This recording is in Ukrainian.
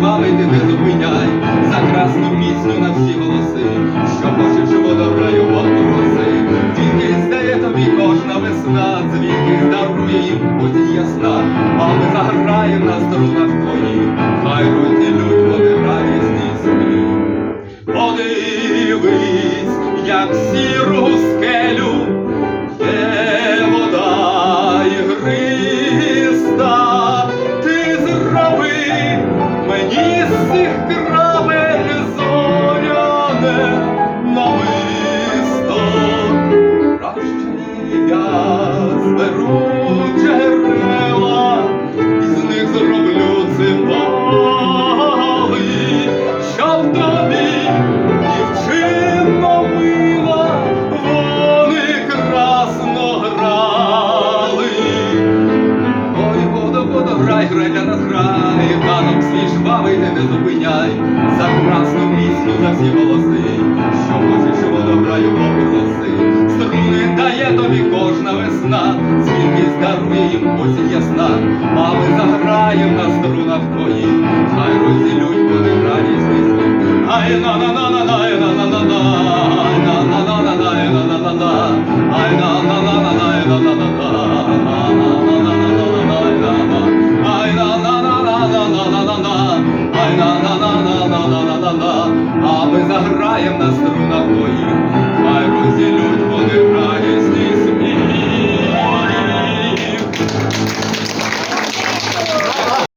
танок ти не зупиняй, за красну пісню на всі голоси, що хочеш водограю попроси, тільки здає тобі кожна весна, дзвінки дарує їм осінь ясна, а ми заграєм на струнах твоїх, хай розділють вони радісні сни. Подивись, як сіру і з них зроблю цимбали, щоб тобі, дівчино мила, вони красно грали. Ой, водо, водо, грай, грай для нас грай, ти не зупиняй, за красну пісню, за всі голоси, що хочеш водограю попроси, струни дає тобі кожна весна, скільки здарує їм осінь ясна, а ми заграєм на струнах твоїх, хай розділють вони радісні сни. Ай на на на на на на на на на ай на на на на на на на на на ай на на на на на на на на на Ай на на на на на на на